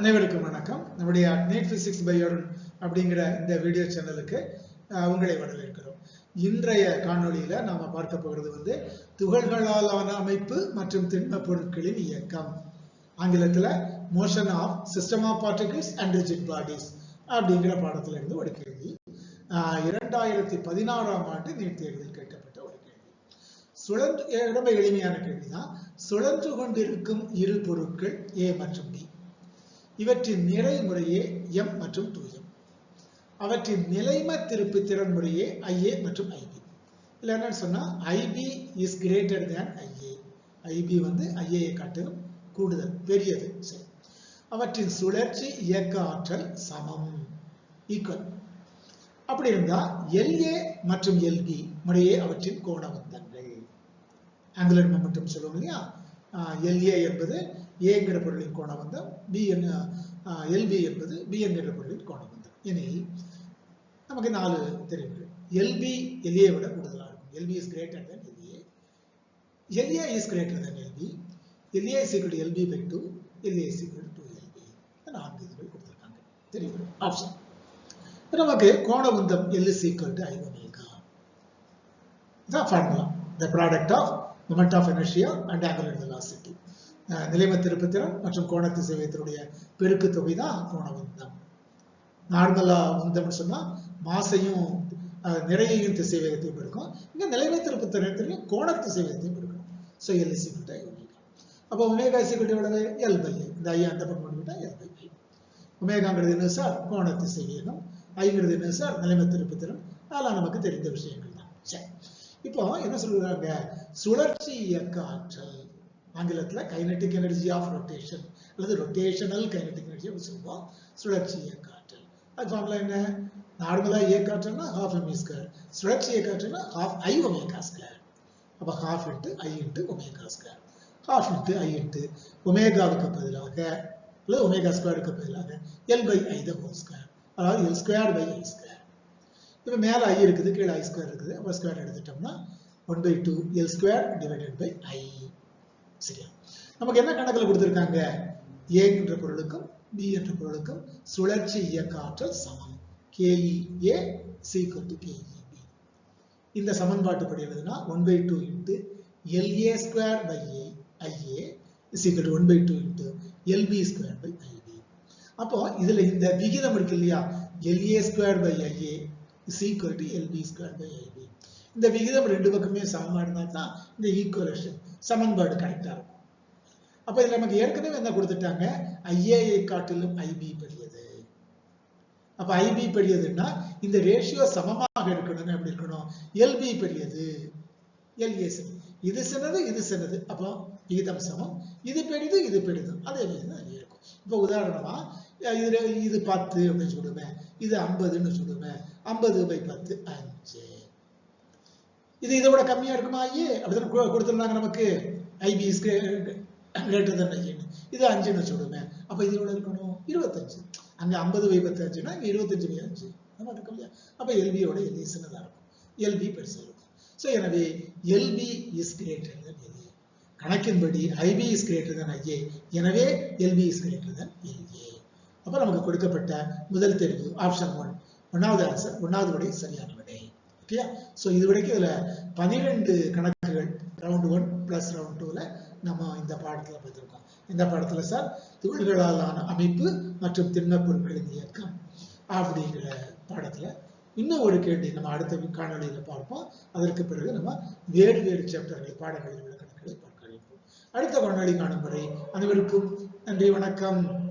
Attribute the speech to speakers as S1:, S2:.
S1: அனைவருக்கும் வணக்கம். நம்முடைய நீட் பிசிக்ஸ் பயோன் அப்படிங்கிற இந்த வீடியோ சேனலுக்கு உங்களை வரவேற்கிறோம். இன்றைய காணொளியில நாம பார்க்க போகிறது வந்து துகள்களாலான அமைப்பு மற்றும் திண்ம பொருட்களின் இயக்கம். ஆங்கிலத்துல motion of system of particles and rigid bodies அப்படிங்கிற பாடத்துல இருந்து ஒரு கேள்வி. இரண்டாயிரத்தி பதினாறாம் ஆண்டு நீட் தேர்வில் கேட்கப்பட்ட ஒரு கேள்வி. சுழன்று ரொம்ப எளிமையான கேள்விதான். சுழன்று கொண்டிருக்கும் இரு பொருட்கள் ஏ மற்றும் பி இவற்றின் நிறை முறையே எம் மற்றும் டூ எம் அவற்றின் நிலைம திருப்பு திறன் முறையே ஐஏ மற்றும் ஐபி இல்லை என்னன்னு சொன்னா IB is greater than IA IB வந்து ஐஏ காட்டிலும் கூடுதல் பெரியது. சரி. அவற்றின் சுழற்சி இயக்க ஆற்றல் சமம். ஈக்குவல் அப்படி இருந்தா எல்ஏ மற்றும் எல்பி முறையே அவற்றின் கோணவந்தங்கள் ஆங்குலர் மொமெண்டம் சொல்லுவோம் இல்லையா? எல்ஏ என்பது ஏங்கிற பொருளின் கோணவந்தம் பி எல்பி என்பது பி என்கிற பொருளின் கோணவந்தம் எனில் நமக்கு நாலு தெரிவுகள் எல்பி எல்ஏ விட கூடுதலாக இருக்கும். LB is greater than LA LA is greater than LB LA is equal LB by two LA is equal to LB நான்கு இதுகள் கொடுத்துருக்காங்க. தெரியுது? ஆப்ஷன் நமக்கு கோணவுந்தம் L is equal to I omega இதான் formula the product of moment of எனர்ஜியா and angular velocity நிலைம திருப்புத்திறன் மற்றும் கோண திசைவேகத்தினுடைய பெருக்கு தொகை தான் கோணவுந்தம் நார்மலா உந்தம்னு சொன்னா மாசையும் நிறையையும் திசை வேகத்தையும் இருக்கும் இங்க நிலைமை திருப்புத்திறனையும் கோண திசைவேகத்தையும் இருக்கும் ஸோ எல் இஸ் ஒமேகா அப்போ உமேகா இஸ் எவ்வளவு? எல் பை இந்த ஐயா அந்த பக்கம் கொண்டு விட்டா எல் பை ஒமேகாங்கிறது என்ன சார்? கோண திசைவேகம் ஐங்கிறது என்ன சார்? நிலைமை திருப்புத்திறன் அதெல்லாம் நமக்கு தெரிந்த விஷயங்கள் தான். சரி. இப்போ என்ன சொல்றாங்க? சுழற்சி இயக்க ஆற்றல். ஆங்கிலத்தில் கைனட்டிக் எனர்ஜி ஆஃப் ரொட்டேஷன் அல்லது ரொட்டேஷனல் கைனட்டிக் எனர்ஜி அப்படி சொல்லுவோம். சுழற்சி இயக்காற்றல். அது ஃபார்முலா என்ன? நார்மலாக இயக்காற்றல்னா ஹாஃப் எம் ஸ்கொயர் சுழற்சி இயக்காற்றல்னா ஹாஃப் ஐ ஒமேகா ஸ்கொயர் அப்போ half into I into omega square half into I into ஒமேகாவுக்கு பதிலாக அல்லது ஒமேகா ஸ்கொயருக்கு பதிலாக L by I the whole square அதாவது L square by I square இப்போ மேலே ஐ இருக்குது கீழே ஐ ஸ்கொயர் இருக்குது. அப்போ ஸ்கொயர் எடுத்துட்டோம்னா one by two L square divided by I சரியா? நமக்கு என்ன கணக்கில் கொடுத்துருக்காங்க? ஏ என்ற பொருளுக்கும் பி என்ற பொருளுக்கும் சுழற்சி இயக்க ஆற்றல் சமம் கேஇ ஏ சீக்கல் டு இந்த சமன்பாட்டு இந்த சமன்பாட்டுப்படி எழுதுனா one by two into LA square by A IA equal one by two into LB square by IB அப்போ இதுல இந்த விகிதம் இருக்கு இல்லையா? LA square by IA is equal to LB square by IB இந்த விகிதம் ரெண்டு பக்கமே சமமா இருந்தால் தான் இந்த ஈக்குவலேஷன் சமன்பாடு கரெக்டா இருக்கும். அப்ப இதுல நமக்கு ஏற்கனவே என்ன கொடுத்துட்டாங்க? ஐஏஐ காட்டிலும் ஐபி பெரியது. அப்ப ஐபி பெரியதுன்னா இந்த ரேஷியோ சமமாக இருக்கணும்னு எப்படி இருக்கணும்? எல்பி பெரியது. எல்ஏ சமம். இது சின்னது இது சின்னது. அப்போ விகிதம் சமம். இது பெரியது இது பெரியது அதே மாதிரி தான் இருக்கும். இப்போ உதாரணமா இது இது பத்து அப்படின்னு சொல்லுவேன். இது ஐம்பதுன்னு சொல்லுவேன். ஐம்பது பை பத்து அஞ்சு. இது இதை விட கம்மியா இருக்குமா? ஐயே அப்படின்னு கொடுத்துருந்தாங்க நமக்கு. ஐபி கிரேட்டர் தன் ஐயன்னு இது அஞ்சுன்னு சொல்லுவேன் அப்ப இது எவ்வளவு இருக்கணும் இருபத்தஞ்சு. அங்க ஐம்பது பை பத்தஞ்சுன்னா அஞ்சுனா இங்க இருபத்தஞ்சு பை அஞ்சு. நம்ம இருக்கும் இல்லையா அப்ப எல்பியோட எல்இ சின்னதா இருக்கும். எல்பி பெருசா இருக்கும். ஸோ எனவே LB is greater than LA கணக்கின்படி IB is greater than IA எனவே LB is greater than LA அப்ப நமக்கு கொடுக்கப்பட்ட முதல் தெரிவு ஆப்ஷன் ஒன் ஒன்னாவது ஆன்சர் ஒன்னாவது விடை சரியான விடை ஓகே? ஸோ இது வரைக்கும் இதில் பனிரெண்டு கணக்குகள் ரவுண்ட் ஒன் ப்ளஸ் ரவுண்ட் டூல நம்ம இந்த பாடத்தில் பார்த்திருக்கோம். இந்த பாடத்துல சார் துகள்களாலான அமைப்பு மற்றும் திண்ம பொருட்களின் இயக்கம் அப்படிங்கிற பாடத்துல இன்னும் ஒரு கேள்வி நம்ம அடுத்த காணொலியில் பார்ப்போம். அதற்கு பிறகு நம்ம வேறு வேறு சாப்டர்கள் பாடங்களில் உள்ள கணக்குகளை பார்க்க அடுத்த காணொலி காணும் வரை அனைவருக்கும் நன்றி வணக்கம்.